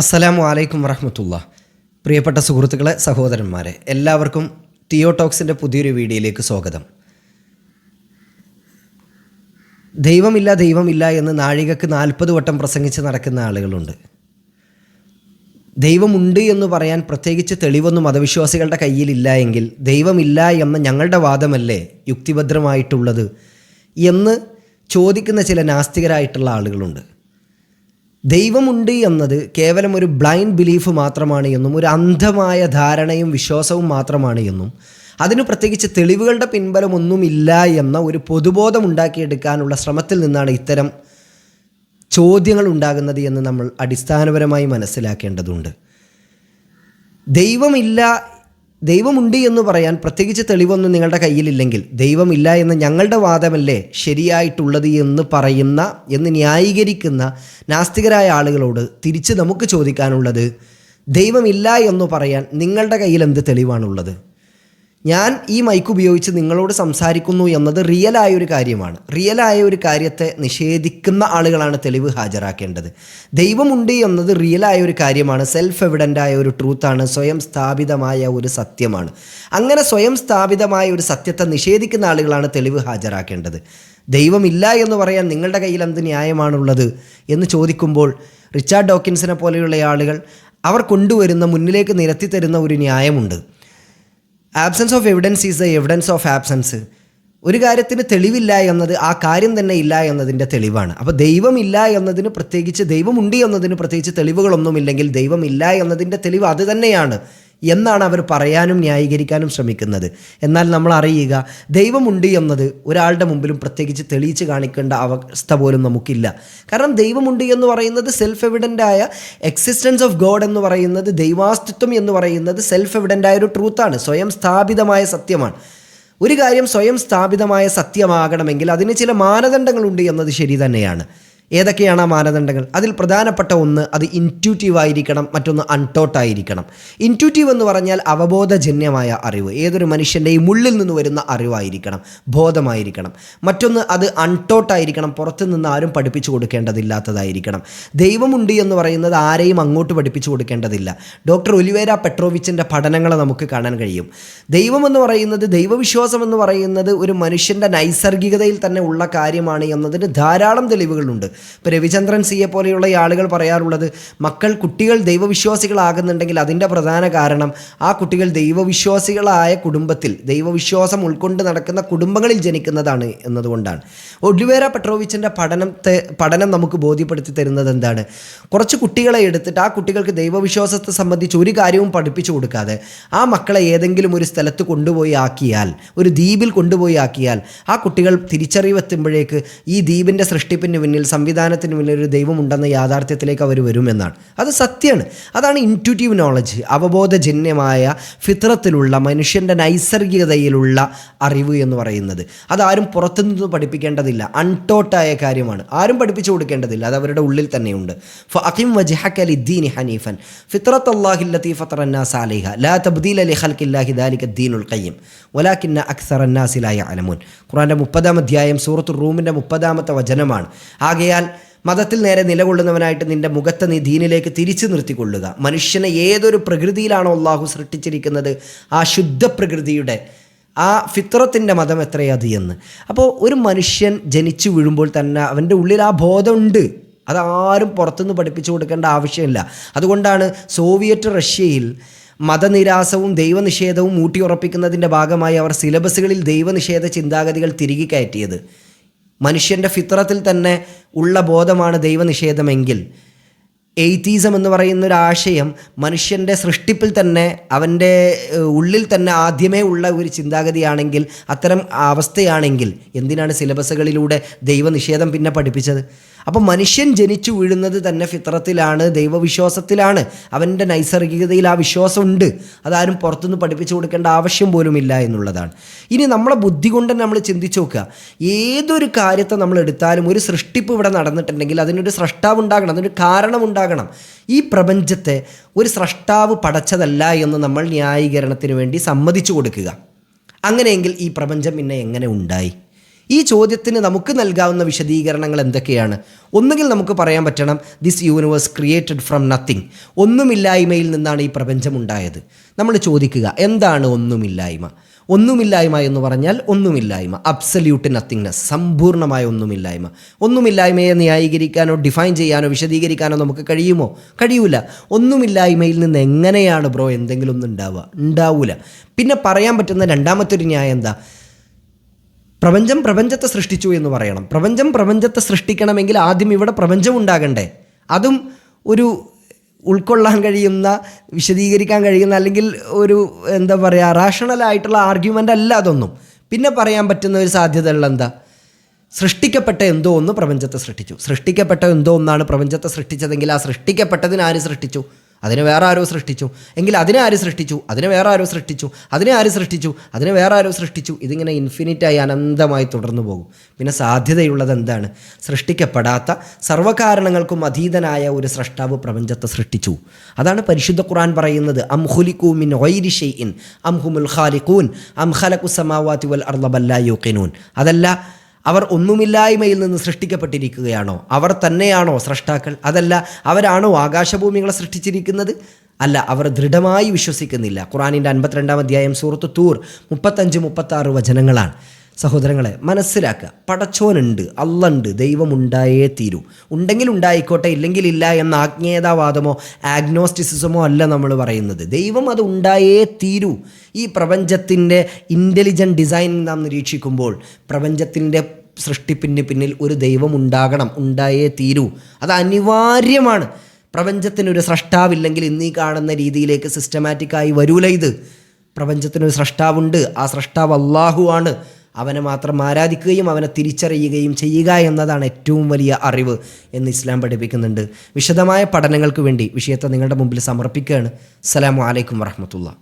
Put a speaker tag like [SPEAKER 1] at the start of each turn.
[SPEAKER 1] അസ്സലാമു അലൈക്കും വറഹമത്തുള്ള. പ്രിയപ്പെട്ട സുഹൃത്തുക്കളെ സഹോദരന്മാരെ എല്ലാവർക്കും ടിയോ ടോക്സിന്റെ പുതിയൊരു വീഡിയോയിലേക്ക് സ്വാഗതം. ദൈവമില്ല ദൈവമില്ല എന്ന് നാഴികക്ക് നാൽപ്പത് വട്ടം പ്രസംഗിച്ച് നടക്കുന്ന ആളുകളുണ്ട്. ദൈവമുണ്ട് എന്ന് പറയാൻ പ്രത്യേകിച്ച് തെളിവൊന്നും മതവിശ്വാസികളുടെ കയ്യിലില്ല എങ്കിൽ ദൈവമില്ല എന്ന ഞങ്ങളുടെ വാദമല്ലേ യുക്തിഭദ്രമായിട്ടുള്ളത് എന്ന് ചോദിക്കുന്ന ചില നാസ്തികരായിട്ടുള്ള ആളുകളുണ്ട്. ദൈവമുണ്ട് എന്നത് കേവലം ഒരു ബ്ലൈൻഡ് ബിലീഫ് മാത്രമാണ് എന്നും ഒരു അന്ധമായ ധാരണയും വിശ്വാസവും മാത്രമാണ് എന്നും അതിന് പ്രത്യേകിച്ച് തെളിവുകളുടെ പിൻബലമൊന്നുമില്ല എന്ന ഒരു പൊതുബോധം ഉണ്ടാക്കിയെടുക്കാനുള്ള ശ്രമത്തിൽ നിന്നാണ് ഇത്തരം ചോദ്യങ്ങൾ ഉണ്ടാകുന്നത് എന്ന് നമ്മൾ അടിസ്ഥാനപരമായി മനസ്സിലാക്കേണ്ടതുണ്ട്. ദൈവമില്ല ദൈവമുണ്ട് എന്ന് പറയാൻ പ്രത്യേകിച്ച് തെളിവൊന്നും നിങ്ങളുടെ കയ്യിലില്ലെങ്കിൽ ദൈവമില്ല എന്ന് ഞങ്ങളുടെ വാദമല്ലേ ശരിയായിട്ടുള്ളത് എന്ന് പറയുന്ന എന്ന് ന്യായീകരിക്കുന്ന നാസ്തികരായ ആളുകളോട് തിരിച്ച് നമുക്ക് ചോദിക്കാനുള്ളത് ദൈവമില്ല എന്ന് പറയാൻ നിങ്ങളുടെ കയ്യിൽ എന്ത് തെളിവാണുള്ളത്? ഞാൻ ഈ മൈക്ക് ഉപയോഗിച്ച് നിങ്ങളോട് സംസാരിക്കുന്നു എന്നത് റിയലായ ഒരു കാര്യമാണ്. റിയലായ ഒരു കാര്യത്തെ നിഷേധിക്കുന്ന ആളുകളാണ് തെളിവ് ഹാജരാക്കേണ്ടത്. ദൈവമുണ്ട് എന്നത് റിയലായ ഒരു കാര്യമാണ്. സെൽഫ് എവിഡന്റായ ഒരു ട്രൂത്താണ് സ്വയം സ്ഥാപിതമായ ഒരു സത്യമാണ്. അങ്ങനെ സ്വയം സ്ഥാപിതമായ ഒരു സത്യത്തെ നിഷേധിക്കുന്ന ആളുകളാണ് തെളിവ് ഹാജരാക്കേണ്ടത്. ദൈവമില്ല എന്ന് പറയാൻ നിങ്ങളുടെ കയ്യിൽ എന്ത് ന്യായമാണുള്ളത്? എന്ന് ചോദിക്കുമ്പോൾ റിച്ചാർഡ് ഡോക്കിൻസിനെ പോലെയുള്ള ആളുകൾ അവർ കൊണ്ടുവരുന്ന മുന്നിലേക്ക് നിരത്തി തരുന്ന ഒരു ന്യായമുണ്ട്. Absence of evidence is the evidence of absence ഒരു കാര്യത്തിന് തെളിവില്ല എന്നത് ആ കാര്യം തന്നെ ഇല്ല എന്നതിന്റെ തെളിവാണ്. അപ്പോൾ ദൈവമില്ല എന്നതിന് പ്രത്യേകിച്ച് ദൈവമുണ്ട് എന്നതിന് പ്രത്യേകിച്ച് തെളിവുകളൊന്നുമില്ലെങ്കിൽ ദൈവമില്ല എന്നതിന്റെ തെളിവ് അത് തന്നെയാണ്. എന്നാണ് അവർ പറയാനും ന്യായീകരിക്കാനും ശ്രമിക്കുന്നത്. എന്നാൽ നമ്മൾ അറിയുക ദൈവമുണ്ട് എന്നത് ഒരാളുടെ മുമ്പിലും പ്രത്യേകിച്ച് തെളിയിച്ച് കാണിക്കേണ്ട അവസ്ഥ പോലും നമുക്കില്ല. കാരണം ദൈവമുണ്ട് എന്ന് പറയുന്നത് സെൽഫ് എവിഡന്റ് ആയ എക്സിസ്റ്റൻസ് ഓഫ് ഗോഡ് എന്ന് പറയുന്നത് ദൈവാസ്തിത്വം എന്ന് പറയുന്നത് സെൽഫ് എവിഡന്റ് ആയ ഒരു ട്രൂത്താണ് സ്വയം സ്ഥാപിതമായ സത്യമാണ്. ഒരു കാര്യം സ്വയം സ്ഥാപിതമായ സത്യമാകണമെങ്കിൽ അതിന് ചില മാനദണ്ഡങ്ങളുണ്ട് എന്നത് ശരി തന്നെയാണ്. ഏതൊക്കെയാണ് ആ മാനദണ്ഡങ്ങൾ? അതിൽ പ്രധാനപ്പെട്ട ഒന്ന് അത് ഇന്റ്യൂട്ടീവ് ആയിരിക്കണം മറ്റൊന്ന് അൺടോട്ട് ആയിരിക്കണം. ഇന്റ്യൂട്ടീവ് എന്ന് പറഞ്ഞാൽ അവബോധജന്യമായ അറിവ്. ഏതൊരു മനുഷ്യന്റെയും ഉള്ളിൽ നിന്ന് വരുന്ന അറിവായിരിക്കണം ബോധമായിരിക്കണം. മറ്റൊന്ന് അത് അൺടോട്ട് ആയിരിക്കണം പുറത്തു നിന്ന് ആരും പഠിപ്പിച്ചു കൊടുക്കേണ്ടതില്ലാത്തതായിരിക്കണം. ദൈവമുണ്ട് എന്ന് പറയുന്നത് ആരെയും അങ്ങോട്ട് പഠിപ്പിച്ചു കൊടുക്കേണ്ടതില്ല. ഡോക്ടർ ഒലിവേര പെട്രോവിച്ചിന്റെ പഠനങ്ങൾ നമുക്ക് കാണാൻ കഴിയും. ദൈവം എന്ന് പറയുന്നത് ദൈവവിശ്വാസം എന്ന് പറയുന്നത് ഒരു മനുഷ്യന്റെ നൈസർഗികതയിൽ തന്നെ ഉള്ള കാര്യമാണ് എന്നതിന് ധാരാളം തെളിവുകളുണ്ട്. ഇപ്പോൾ രവിചന്ദ്രൻ സിയെ പോലെയുള്ള ഈ ആളുകൾ പറയാറുള്ളത് മക്കൾ കുട്ടികൾ ദൈവവിശ്വാസികളാകുന്നുണ്ടെങ്കിൽ അതിന്റെ പ്രധാന കാരണം ആ കുട്ടികൾ ദൈവവിശ്വാസികളായ കുടുംബത്തിൽ ദൈവവിശ്വാസം ഉൾക്കൊണ്ട് നടക്കുന്ന കുടുംബങ്ങളിൽ ജനിക്കുന്നതാണ് എന്നതുകൊണ്ടാണ്. ഒഡ്ലുവേര പെട്രോവിച്ചിന്റെ പഠനത്തെ പഠനം നമുക്ക് ബോധ്യപ്പെടുത്തി തരുന്നത് എന്താണ്? കുറച്ച് കുട്ടികളെ എടുത്തിട്ട് ആ കുട്ടികൾക്ക് ദൈവവിശ്വാസത്തെ സംബന്ധിച്ച് ഒരു കാര്യവും പഠിപ്പിച്ചു കൊടുക്കാതെ ആ മക്കളെ ഏതെങ്കിലും ഒരു സ്ഥലത്ത് കൊണ്ടുപോയി ആക്കിയാൽ ഒരു ദ്വീപിൽ കൊണ്ടുപോയി ആക്കിയാൽ ആ കുട്ടികൾ തിരിച്ചറിവെത്തുമ്പോഴേക്ക് ഈ ദ്വീപിന്റെ സൃഷ്ടിപ്പിന് പിന്നിൽ സംവിധാനത്തിന് പിന്നിൽ ഒരു ദൈവമുണ്ടെന്ന യാഥാർത്ഥ്യത്തിലേക്ക് അവർ വരുമെന്നാണ്. അത് സത്യമാണ്. അതാണ് ഇന്റുറ്റീവ് നോളജ് അവബോധജന്യമായ ഫിത്രത്തിലുള്ള മനുഷ്യന്റെ നൈസർഗികതയിലുള്ള അറിവ് എന്ന് പറയുന്നത്. അതാരും പുറത്തുനിന്ന് പഠിപ്പിക്കേണ്ടതില്ല. അൺടോട്ടായ കാര്യമാണ്. ആരും പഠിപ്പിച്ചു കൊടുക്കേണ്ടതില്ല. അത് അവരുടെ ഉള്ളിൽ തന്നെയുണ്ട്. ഹനീഫൻ. ഫിത്രത്ത് അള്ളാഹി അലൈഹ. ലാ തബ്ദീല ലി ഖൽഖില്ലാഹി ദാലിക ദീനുൽ ഖയ്യിം. വലാക്കിന്ന അക്സറ അന്നാസി ലാ യഅലമൂൻ. ഖുർആന്റെ മുപ്പതാം അധ്യായം സൂറത്തു റൂമിന്റെ മുപ്പതാമത്തെ വചനമാണ്. ആകയാൽ മതത്തിൽ നേരെ നിലകൊള്ളുന്നവനായിട്ട് നിന്റെ മുഖത്തെ നീ ദീനിലേക്ക് തിരിച്ചു നിർത്തിക്കൊള്ളുക. മനുഷ്യനെ ഏതൊരു പ്രകൃതിയിലാണോ അള്ളാഹു സൃഷ്ടിച്ചിരിക്കുന്നത് ആ ശുദ്ധ പ്രകൃതിയുടെ ആ ഫിത്രത്തിന്റെ മതം എത്രയത് എന്ന്. അപ്പോൾ ഒരു മനുഷ്യൻ ജനിച്ചു വീഴുമ്പോൾ തന്നെ അവന്റെ ഉള്ളിൽ ആ ബോധമുണ്ട്. അതാരും പുറത്തുനിന്ന് പഠിപ്പിച്ചു കൊടുക്കേണ്ട ആവശ്യമില്ല. അതുകൊണ്ടാണ് സോവിയറ്റ് റഷ്യയിൽ മതനിരാസവും ദൈവനിഷേധവും ഊട്ടിയുറപ്പിക്കുന്നതിന്റെ ഭാഗമായി അവർ സിലബസുകളിൽ ദൈവനിഷേധ ചിന്താഗതികൾ തിരികെ കയറ്റിയത്. മനുഷ്യന്റെ ഫിത്രത്തിൽ തന്നെ ഉള്ള ബോധമാണ് ദൈവനിഷേധമെങ്കിൽ. എയ്ത്തീസം എന്ന് പറയുന്ന ഒരു ആശയം മനുഷ്യന്റെ സൃഷ്ടിപ്പിൽ തന്നെ അവന്റെ ഉള്ളിൽ തന്നെ ആദ്യമേ ഉള്ള ഒരു ചിന്താഗതിയാണെങ്കിൽ അത്തരം അവസ്ഥയാണെങ്കിൽ എന്തിനാണ് സിലബസുകളിലൂടെ ദൈവനിഷേധം പിന്നെ പഠിപ്പിച്ചത്? അപ്പോൾ മനുഷ്യൻ ജനിച്ചു വീഴുന്നത് തന്നെ ഫിത്രത്തിലാണ് ദൈവവിശ്വാസത്തിലാണ്. അവന്റെ നൈസർഗികതയിൽ ആ വിശ്വാസമുണ്ട്. അതാരും പുറത്തുനിന്ന് പഠിപ്പിച്ചു കൊടുക്കേണ്ട ആവശ്യം പോലും ഇല്ല എന്നുള്ളതാണ്. ഇനി നമ്മളെ ബുദ്ധി കൊണ്ട് തന്നെ നമ്മൾ ചിന്തിച്ചു നോക്കുക. ഏതൊരു കാര്യത്തെ നമ്മൾ എടുത്താലും ഒരു സൃഷ്ടിപ്പ് ഇവിടെ നടന്നിട്ടുണ്ടെങ്കിൽ അതിനൊരു സ്രഷ്ടാവ് ഉണ്ടാകണം അതിനൊരു കാരണം ഉണ്ടാകണം. ഈ പ്രപഞ്ചത്തെ ഒരു സ്രഷ്ടാവ് പടച്ചതല്ല എന്ന് നമ്മൾ ന്യായീകരണത്തിന് വേണ്ടി സമ്മതിച്ചു കൊടുക്കുക. അങ്ങനെയെങ്കിൽ ഈ പ്രപഞ്ചം പിന്നെ എങ്ങനെ ഉണ്ടായി? ഈ ചോദ്യത്തിന് നമുക്ക് നൽകാവുന്ന വിശദീകരണങ്ങൾ എന്തൊക്കെയാണ്? ഒന്നുകിൽ നമുക്ക് പറയാൻ പറ്റണം this universe created from nothing ഒന്നുമില്ലായ്മയിൽ നിന്നാണ് ഈ പ്രപഞ്ചം ഉണ്ടായത് നമ്മൾ ചോദിക്കുക എന്താണ് ഒന്നുമില്ലായ്മ? ഒന്നുമില്ലായ്മ എന്ന് പറഞ്ഞാൽ ഒന്നുമില്ലായ്മ അബ്സല്യൂട്ട് നത്തിങ്നെസ് സമ്പൂർണമായ ഒന്നുമില്ലായ്മ. ഒന്നുമില്ലായ്മയെ ന്യായീകരിക്കാനോ ഡിഫൈൻ ചെയ്യാനോ വിശദീകരിക്കാനോ നമുക്ക് കഴിയുമോ? കഴിയൂല. ഒന്നുമില്ലായ്മയിൽ നിന്ന് എങ്ങനെയാണ് ബ്രോ എന്തെങ്കിലും ഒന്നും ഉണ്ടാവുക? ഉണ്ടാവൂല. പിന്നെ പറയാൻ പറ്റുന്ന രണ്ടാമത്തെ ഒരു ന്യായം എന്താ? പ്രപഞ്ചം പ്രപഞ്ചത്തെ സൃഷ്ടിച്ചു എന്ന് പറയണം. പ്രപഞ്ചം പ്രപഞ്ചത്തെ സൃഷ്ടിക്കണമെങ്കിൽ ആദ്യം ഇവിടെ പ്രപഞ്ചം ഉണ്ടാകണ്ടേ. അതും ഒരു ഉൾക്കൊള്ളാൻ കഴിയുന്ന വിശദീകരിക്കാൻ കഴിയുന്ന അല്ലെങ്കിൽ ഒരു എന്താ പറയുക റാഷണൽ ആയിട്ടുള്ള ആർഗ്യുമെന്റ് അല്ല അതൊന്നും. പിന്നെ പറയാൻ പറ്റുന്ന ഒരു സാധ്യതയുള്ള എന്താ? സൃഷ്ടിക്കപ്പെട്ട എന്തോ ഒന്ന് പ്രപഞ്ചത്തെ സൃഷ്ടിച്ചു. സൃഷ്ടിക്കപ്പെട്ട എന്തോ ഒന്നാണ് പ്രപഞ്ചത്തെ സൃഷ്ടിച്ചതെങ്കിൽ ആ സൃഷ്ടിക്കപ്പെട്ടതിന് ആര് സൃഷ്ടിച്ചു? അതിനെ വേറെ ആരോ സൃഷ്ടിച്ചു. എങ്കിൽ അതിനെ ആര് സൃഷ്ടിച്ചു? അതിനെ വേറെ ആരോ സൃഷ്ടിച്ചു? അതിനെ ആര് സൃഷ്ടിച്ചു? അതിനെ വേറെ ആരോ സൃഷ്ടിച്ചു? ഇതിങ്ങനെ ഇൻഫിനിറ്റായി അനന്തമായി തുടർന്നു പോകും. പിന്നെ സാധ്യതയുള്ളത് എന്താണ്? സൃഷ്ടിക്കപ്പെടാത്ത സർവകാരണങ്ങൾക്കും അതീതനായ ഒരു സ്രഷ്ടാവ് പ്രപഞ്ചത്തെ സൃഷ്ടിച്ചു. അതാണ് പരിശുദ്ധ ഖുർആൻ പറയുന്നത്. അം ഹുലിക്കൂ മിൻ ഗൈരി ഇൻ അം ഹുമുൽ ഖാലിഖൂൻ. അം ഖലഖു സമാവാത്തി വൽ അർളബല്ല യുഖിനൂൻ. അതല്ല അവർ ഒന്നുമില്ലായ്മയിൽ നിന്ന് സൃഷ്ടിക്കപ്പെട്ടിരിക്കുകയാണോ? അവർ തന്നെയാണോ സ്രഷ്ടാക്കൾ? അതല്ല അവരാണോ ആകാശഭൂമികളെ സൃഷ്ടിച്ചിരിക്കുന്നത്? അല്ല അവർ ദൃഢമായി വിശ്വസിക്കുന്നില്ല. ഖുറാനിന്റെ അൻപത്തിരണ്ടാം അധ്യായം സൂറത്ത് തൂർ മുപ്പത്തഞ്ച് മുപ്പത്താറ് വചനങ്ങളാണ്. സഹോദരങ്ങളെ മനസ്സിലാക്കുക. പടച്ചോനുണ്ട് അല്ലുണ്ട് ദൈവമുണ്ടായേ തീരൂ. ഉണ്ടെങ്കിൽ ഉണ്ടായിക്കോട്ടെ ഇല്ലെങ്കിൽ ഇല്ല എന്ന ആജ്ഞേയതാവാദമോ ആഗ്നോസ്റ്റിസിസമോ അല്ല നമ്മൾ പറയുന്നത്. ദൈവം അത് ഉണ്ടായേ തീരൂ. ഈ പ്രപഞ്ചത്തിന്റെ ഇന്റലിജന്റ് ഡിസൈൻ നാം നിരീക്ഷിക്കുമ്പോൾ പ്രപഞ്ചത്തിന്റെ സൃഷ്ടിപ്പിന് പിന്നിൽ ഒരു ദൈവം ഉണ്ടാകണം. ഉണ്ടായേ തീരൂ. അത് അനിവാര്യമാണ്. പ്രപഞ്ചത്തിനൊരു സ്രഷ്ടാവില്ലെങ്കിൽ ഇന്നീ കാണുന്ന രീതിയിലേക്ക് സിസ്റ്റമാറ്റിക്കായി വരൂല ഇത്. പ്രപഞ്ചത്തിനൊരു സ്രഷ്ടാവുണ്ട്. ആ സ്രഷ്ടാവ് അള്ളാഹു ആണ്. അവനെ മാത്രം ആരാധിക്കുകയും അവനെ തിരിച്ചറിയുകയും ചെയ്യുക എന്നതാണ് ഏറ്റവും വലിയ അറിവ് എന്ന് ഇസ്ലാം പഠിപ്പിക്കുന്നുണ്ട്. വിശദമായ പഠനങ്ങൾക്ക് വേണ്ടി വിഷയത്തെ നിങ്ങളുടെ മുമ്പിൽ സമർപ്പിക്കുകയാണ്. അസ്സലാമു അലൈക്കും വറഹമത്തുള്ള.